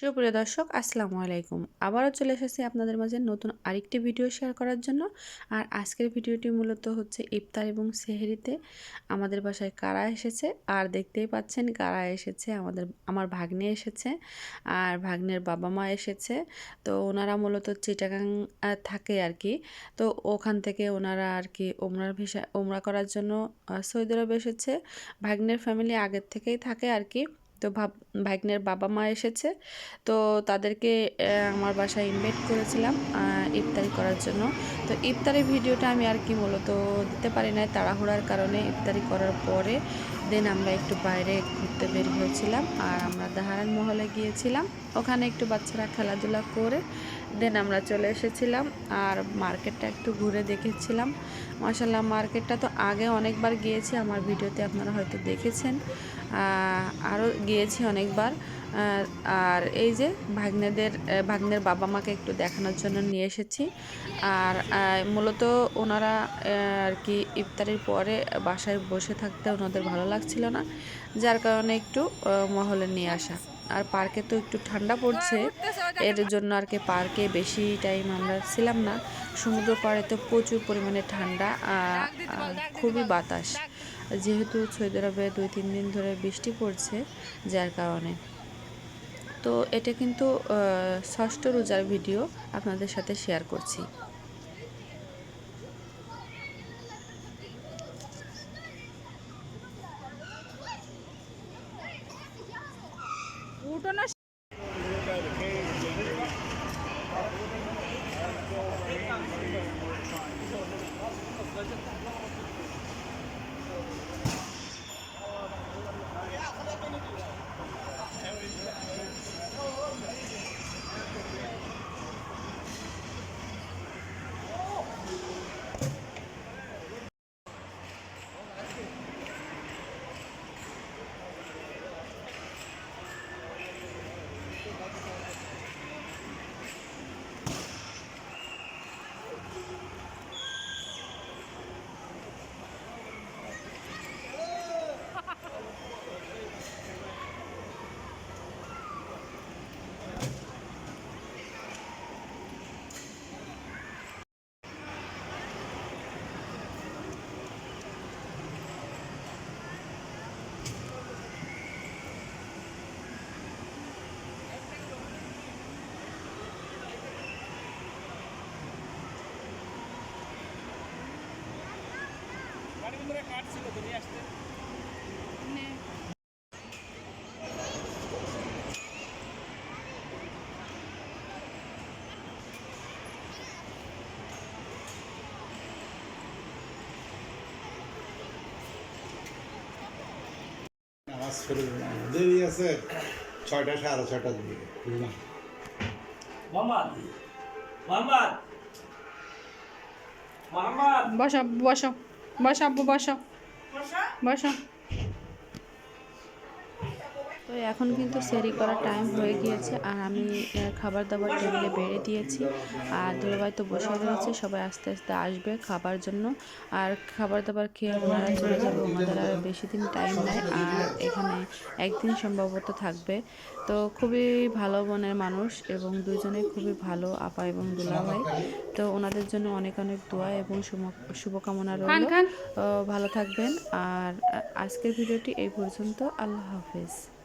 সুপ্রিয় দর্শক, আসসালামু আলাইকুম। আবারও চলে এসেছি আপনাদের মাঝে নতুন আরেকটি ভিডিও শেয়ার করার জন্য। আর আজকের ভিডিওটি মূলত হচ্ছে ইফতার এবং সেহেরিতে আমাদের বাসায় কারা এসেছে? আর দেখতেই পাচ্ছেন, কারা এসেছে? আমাদের, আমার ভাগ্নে এসেছে, আর ভাগ্নের বাবা মা এসেছে। তো ওনারা মূলত চিটাগাং থাকে আর কি তো ওখান থেকে ওনারা আর কি ওমরার ভিসা ওমরা করার জন্য সৌদি আরব এসেছে। ভাগ্নের ফ্যামিলি আগের থেকেই থাকে আর কি তো ভাব, ভাগ্নের বাবা মা এসেছে। তো তাদেরকে আমার বাসায় ইনভাইট করেছিলাম ইফতারি করার জন্য। তো ইফতারি ভিডিওটা আমি আর কি মূলত দিতে পারি না তাড়াহুড়ার কারণে ইফতারি করার পরে দেন আমরা একটু বাইরে ঘুরতে বের হয়েছিলাম আর আমরা দাহারান মহলে গিয়েছিলাম। ওখানে একটু বাচ্চারা খেলাধুলা করে দেন আমরা চলে এসেছিলাম আর মার্কেটটা একটু ঘুরে দেখেছিলাম। মাসাল্লাহ মার্কেটটা তো আগে অনেকবার গিয়েছি, আমার ভিডিওতে আপনারা হয়তো দেখেছেন। আরও গিয়েছি অনেকবার। আর এই যে ভাগ্নেদের ভাগ্নের বাবা মাকে একটু দেখানোর জন্য নিয়ে এসেছি। আর মূলত ওনারা আর কি ইফতারির পরে বাসায় বসে থাকতে ওনাদের ভালো লাগছিল না, যার কারণে একটু মহলে নিয়ে আসা। আর পার্কে তো একটু ঠান্ডা পড়ছে, এর জন্য আর কি পার্কে বেশি টাইম আমরা ছিলাম না। সমুদ্র পাড়ে তো প্রচুর পরিমাণে ঠান্ডা খুবই বাতাস। যেহেতু সৌদি দুই, তিন দিন ধরে বৃষ্টি পড়ছে, যার কারণে। তো এটা কিন্তু ষষ্ঠ রোজার ভিডিও আপনাদের সাথে শেয়ার করছি। নামাজ দেরি আছে ছয়টা সাড়ে ছয়টার দিকে। বুঝলাম মোহাম্মদ মোহাম্মদ মোহাম্মদ। বসো বসো। বসো আব্বু বসো বসো তো এখন কিন্তু সেরি করার টাইম হয়ে গিয়েছে আর আমি খাবার দাবার টেবিলে বেড়ে দিয়েছি আর দুলাভাই তো বসে রয়েছে সবাই আস্তে আস্তে আসবে খাবার জন্য। আর খাবার দাবার খেয়ে ওনারা চলে যাবে ওনাদের আর বেশি দিন টাইম নেয় আর এখানে একদিন সম্ভবত থাকবে। তো খুবই ভালো মনের মানুষ এবং দুজনে খুবই ভালো আপা এবং দুলাভাই। তো ওনাদের জন্য অনেক অনেক দোয়া এবং শুভ- শুভকামনা রইল। ভালো থাকবেন আর আজকের ভিডিওটি এই পর্যন্ত আল্লাহ হাফেজ।